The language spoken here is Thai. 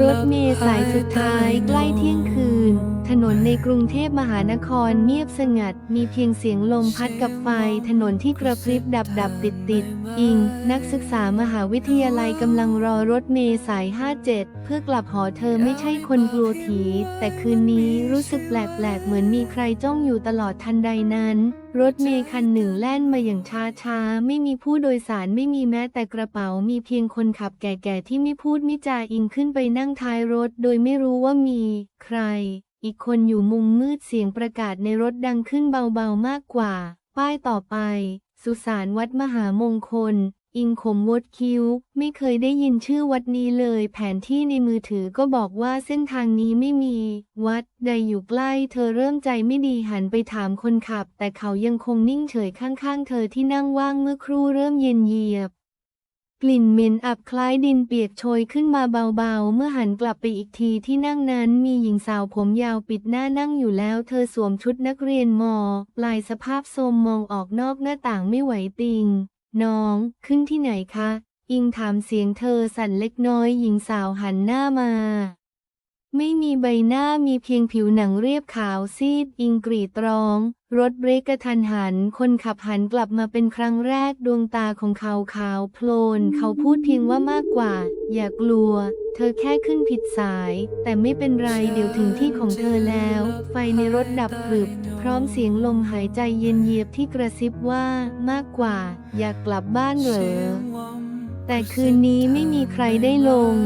รถเมล์สายสุดท้ายใกล้เที่ยงคืน ถนนในกรุงเทพมหานครเงียบสงัด มีเพียงเสียงลมพัดกับไฟ ถนนที่กระพริบดับดับติดติดอิง นักศึกษามหาวิทยาลัยกำลังรอรถเมล์สาย 57 เพื่อกลับหอเธอไม่ใช่คนกลัวผี แต่คืนนี้รู้สึกแปลกๆ เหมือนมีใครจ้องอยู่ตลอดทันใดนั้น รถเมล์คันหนึ่งแล่นมาอย่างช้าๆ ไม่มีผู้โดยสารไม่มีแม้แต่กระเป๋ามีเพียงคนขับแก่ๆ ที่ไม่พูดไม่จาอิงขึ้นไปนั่งท้ายรถ โดยไม่รู้ว่ามี ใคร อีกคนอยู่มุมมืดเสียงประกาศในรถดังขึ้นเบาๆมากกว่า ป้ายต่อไป สุสานวัดมหามงคล อิงขมวดคิ้ว ไม่เคยได้ยินชื่อวัดนี้เลย แผนที่ในมือถือก็บอกว่าเส้นทางนี้ไม่มี วัดใดอยู่ใกล้ เธอเริ่มใจไม่ดีหันไปถามคนขับ แต่เขายังคงนิ่งเฉยข้างๆ เธอที่นั่งว่างเมื่อครู่เริ่มเย็นเยียบ ลิ่นเหม็นอับคล้ายดินเปียกโชยขึ้นมาเบาๆ เมื่อหันกลับไปอีกทีที่นั่งนั้นมีหญิงสาวผมยาวปิดหน้านั่งอยู่แล้ว เธอสวมชุดนักเรียนมอ ลายสภาพโทมมองออกนอกหน้าต่างไม่ไหวติง น้อง ขึ้นที่ไหนคะ อิงถามเสียงเธอสั่นเล็กน้อยหญิงสาวหันหน้ามา ไม่มีใบหน้ามีเพียงผิวหนังเรียบขาวซีด อิงกรีดร้อง รถเบรกกระทันหัน คนขับหันกลับมาเป็นครั้งแรกดวงตาของเขาขาวโพลน เขาพูดเพียงว่ามากกว่า อย่ากลัว เธอแค่ขึ้นผิดสาย แต่ไม่เป็นไรเดี๋ยวถึงที่ของเธอแล้ว ไฟในรถดับพรึบ พร้อมเสียงลมหายใจเย็นเยียบที่กระซิบว่ามากกว่า อยากกลับบ้านเหรอแต่คืนนี้ไม่มีใครได้ลง